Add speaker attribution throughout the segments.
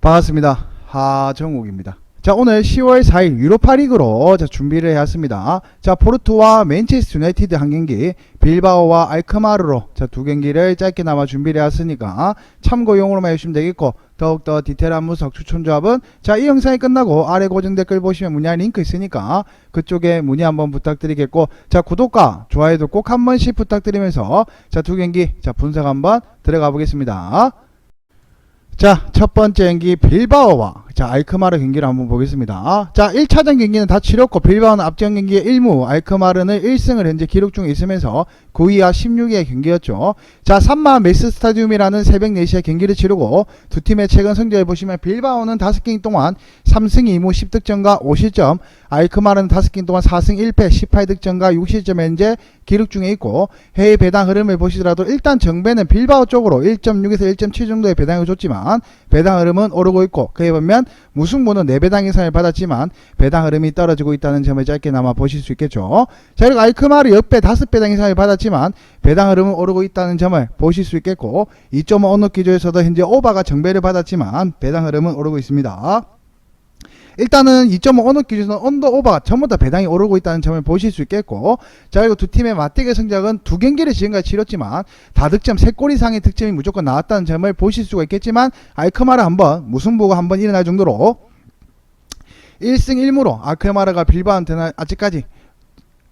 Speaker 1: 반갑습니다. 하정욱입니다. 자, 오늘 10월 4일 유로파 리그로 자, 준비를 해왔습니다. 자, 포르투와 맨체스터 유나이티드 한 경기, 빌바오와 알크마르로 자, 두 경기를 짧게나마 준비를 해왔으니까 참고용으로만 해주시면 되겠고, 더욱더 디테일한 분석 추천 조합은 자, 이 영상이 끝나고 아래 고정 댓글 보시면 문의할 링크 있으니까 그쪽에 문의 한번 부탁드리겠고, 자, 구독과 좋아요도 꼭 한 번씩 부탁드리면서 자, 두 경기 자, 분석 한번 들어가 보겠습니다. 자, 첫 번째 경기 빌바오와 자, 알크마르 경기를 한번 보겠습니다. 자, 1차전 경기는 다 치렀고 빌바오는 앞전 경기에 1무, 알크마르는 1승을 현재 기록 중에 있으면서 9위와 16위의 경기였죠. 자, 3마 메스 스타디움이라는 새벽 4시에 경기를 치르고 두 팀의 최근 성적을 보시면 빌바오는 5경기 동안 3승 2무 10득점과 5실점, 알크마르는 5경기 동안 4승 1패 18득점과 6실점 현재 기록 중에 있고 해외 배당 흐름을 보시더라도 일단 정배는 빌바오 쪽으로 1.6에서 1.7 정도의 배당을 줬지만 배당 흐름은 오르고 있고 그에 반면 무승부는 4배당 이상을 받았지만 배당 흐름이 떨어지고 있다는 점을 짧게나마 보실 수 있겠죠. 자 그리고 알크마르 역배 5배당 이상을 받았지만 배당 흐름은 오르고 있다는 점을 보실 수 있겠고 2.5 언덕 기조에서도 현재 오바가 정배를 받았지만 배당 흐름은 오르고 있습니다. 일단은 2.5 언더 기준은 언더 오버가 전부 다 배당이 오르고 있다는 점을 보실 수 있겠고 자 그리고 두 팀의 맞대결 성적은 두 경기를 지금까지 치렀지만 다득점 3골 이상의 득점이 무조건 나왔다는 점을 보실 수가 있겠지만 알크마르 한번 무승부가 한번 일어날 정도로 1승 1무로 알크마르가 빌바오한테는 아직까지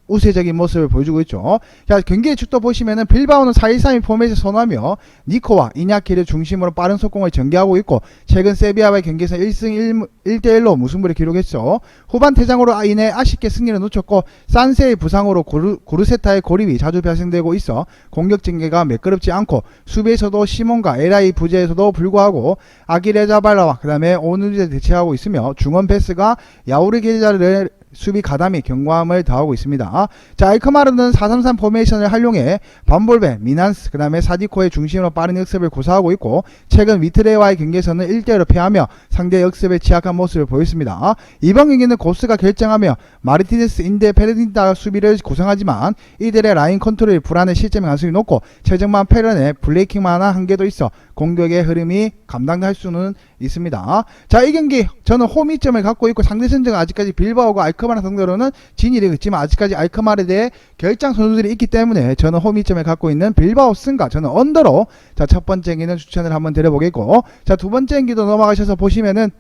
Speaker 1: 우세적인 모습을 보여주고 있죠. 자, 경기의 축도 보시면은 빌바오는 4-1-3-2 포맷을 선호하며 니코와 이냐키를 중심으로 빠른 속공을 전개하고 있고 최근 세비야와의 경기에서 1승 1, 대 1로 무승부를 기록했죠. 후반 퇴장으로 인해 아쉽게 승리를 놓쳤고 산세의 부상으로 고르, 고르세타의 고립이 자주 발생되고 있어 공격 전개가 매끄럽지 않고 수비에서도 시몬과 에라이 부재에서도 불구하고 아기레자발라와 그 다음에 오누리에 대체하고 있으며 중원 패스가 야우르 게자를 수비 가담이 경고함을 더하고 있습니다. 자, 알크마르는 433 포메이션을 활용해 반볼베, 미난스, 그 다음에 사디코의 중심으로 빠른 역습을 고사하고 있고 최근 위트레와의 경기에서는 1대1로 패하며 상대 역습에 취약한 모습을 보였습니다. 이번 경기는 고스가 결정하며 마르티네스, 인데, 페르딘다 수비를 고상하지만 이들의 라인 컨트롤이 불안의 실점의 가능성이 높고 최정만 페런의 블레이킹만 한 한계도 있어 공격의 흐름이 감당할 수는 있습니다. 자, 이 경기 저는 홈이점을 갖고 있고 상대 선수가 아직까지 빌바오가 알 크마르 상대로는 진일이 있지만 아직까지 알크마르에 대해 결장 선수들이 있기 때문에 저는 홈이점을 갖고 있는 빌바오 승가 저는 언더로 자, 첫 번째 경기는 추천을 한번 드려보겠고 자, 두 번째 경기도 넘어가셔서 보시면은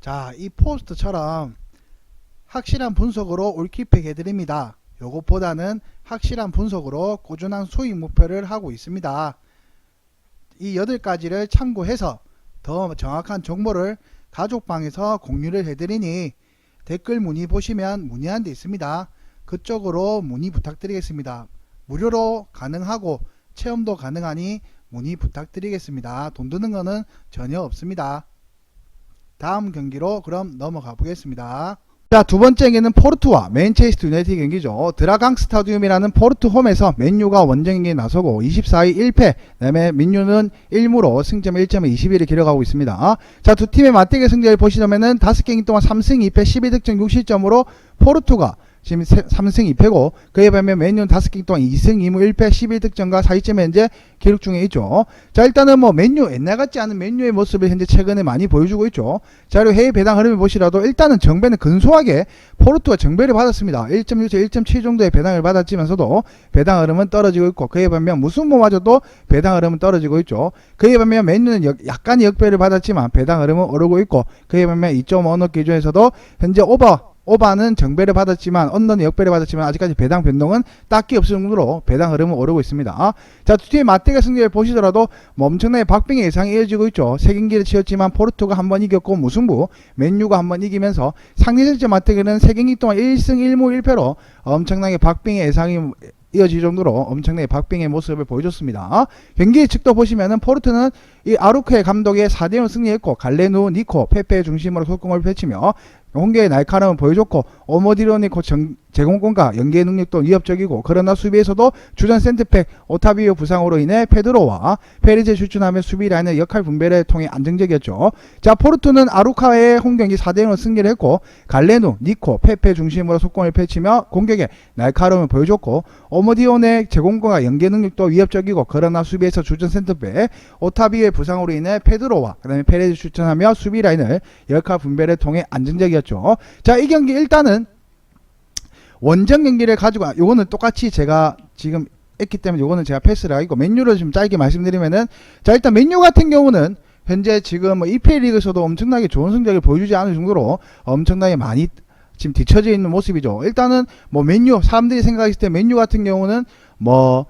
Speaker 1: 자, 이 포스트처럼 확실한 분석으로 올킬팩 해드립니다. 요것보다는 확실한 분석으로 꾸준한 수익 목표를 하고 있습니다. 이 8가지를 참고해서 더 정확한 정보를 가족방에서 공유를 해드리니 댓글 문의 보시면 문의한 데 있습니다. 그쪽으로 문의 부탁드리겠습니다. 무료로 가능하고 체험도 가능하니 문의 부탁드리겠습니다. 돈 드는 거는 전혀 없습니다. 다음 경기로 그럼 넘어가 보겠습니다. 자, 두 번째 경기는 포르투와 맨체스터 유나이티드 경기죠. 드라강 스타디움이라는 포르투 홈에서 맨유가 원정 경기에 나서고 24위 1패, 그다음에 민유는 1무로 승점 1점에 21을 기록하고 있습니다. 자, 두 팀의 맞대결 성적을 보시려면은 5경기 동안 3승 2패 12득점 6실점으로 포르투가 지금 3승 2패고 그에 반면 맨유는 5경기 동안 2승 2무 1패 11득점과 4위점 현재 기록 중에 있죠. 자 일단은 뭐 맨유 옛날 같지 않은 맨유의 모습을 현재 최근에 많이 보여주고 있죠. 자 그리고 해외 배당 흐름을 보시라도 일단은 정배는 근소하게 포르투가 정배를 받았습니다. 1.6에서 1.7 정도의 배당을 받았지만서도 배당 흐름은 떨어지고 있고 그에 반면 무승부마저도 배당 흐름은 떨어지고 있죠. 그에 반면 맨유는 역- 약간의 역배를 받았지만 배당 흐름은 오르고 있고 그에 반면 2.5 언어 기준에서도 현재 오버 오바는 정배를 받았지만 언더는 역배를 받았지만 아직까지 배당 변동은 딱히 없을 정도로 배당 흐름은 오르고 있습니다. 자, 두 팀의 맞대결 승리를 보시더라도 뭐 엄청나게 박빙의 예상이 이어지고 있죠. 세 경기를 치렀지만 포르투가 한 번 이겼고 무승부, 맨유가 한 번 이기면서 상대 전체 맞대결은 세 경기 동안 1승 1무 1패로 엄청나게 박빙의 예상이 이어질 정도로 엄청나게 박빙의 모습을 보여줬습니다. 경기 측도 보시면은 포르투는 이 아루크의 감독의 4대0 승리했고 갈레누, 니코, 페페 중심으로 속공을 펼치며 홍계의 날카로움을 보여줬고 정- 제공권과 연계 능력도 위협적이고 그러나 수비에서도 주전 센터백 오타비오 부상으로 인해 페드로와 페리제 출전하며 수비 라인의 역할 분배를 통해 안정적이었죠. 자 포르투는 아루카의 홈경기 4대0으로 승리를 했고 갈레누, 니코, 페페 중심으로 속공을 펼치며 공격에 날카로움을 보여줬고 오모디온의 제공권과 연계 능력도 위협적이고 그러나 수비에서 주전 센터백 오타비오의 부상으로 인해 페드로와 그다음에 페레즈 출전하며 수비 라인을 역할 분배를 통해 안정적이었죠. 자 이 경기 일단은 원정 경기를 가지고 아, 요거는 똑같이 제가 지금 했기 때문에 요거는 제가 패스를 하고 맨유를 좀 짧게 말씀드리면은 자 일단 맨유 같은 경우는 현재 지금 뭐 EPL 리그에서도 엄청나게 좋은 성적을 보여주지 않을 정도로 엄청나게 많이 지금 뒤처져 있는 모습이죠. 일단은 뭐 맨유 사람들이 생각했을 때 맨유 같은 경우는 뭐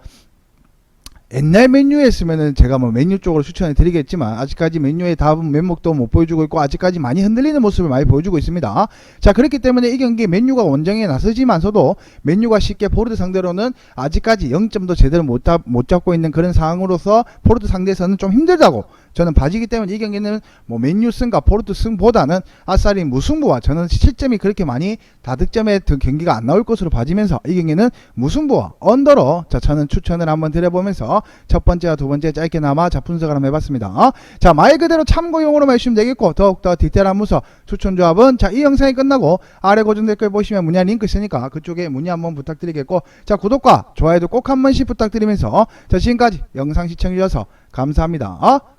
Speaker 1: 옛날 맨유였으면은 제가 뭐 맨유 쪽으로 추천해 드리겠지만 아직까지 맨유의 답은 면목도 못 보여주고 있고 아직까지 많이 흔들리는 모습을 많이 보여주고 있습니다. 자 그렇기 때문에 이 경기 맨유가 원정에 나서지만서도 맨유가 쉽게 포르드 상대로는 아직까지 0점도 제대로 못, 잡, 못 잡고 있는 그런 상황으로서 포르드 상대에서는 좀 힘들다고 저는 봐지기 때문에 이 경기는 뭐 맨유 승과 포르투 승보다는 아싸리 무승부와 저는 실점이 그렇게 많이 다득점의 그 경기가 안 나올 것으로 봐지면서 이 경기는 무승부와 언더로 자 저는 추천을 한번 드려보면서 첫 번째와 두 번째 짧게나마 자 분석을 한번 해봤습니다. 자말 그대로 참고용으로만 해주시면 되겠고 더욱더 디테일한 문서 추천 조합은 자 이 영상이 끝나고 아래 고정 댓글 보시면 문의한 링크 있으니까 그쪽에 문의 한번 부탁드리겠고 자 구독과 좋아요도 꼭 한 번씩 부탁드리면서 자 지금까지 영상 시청해주셔서 감사합니다.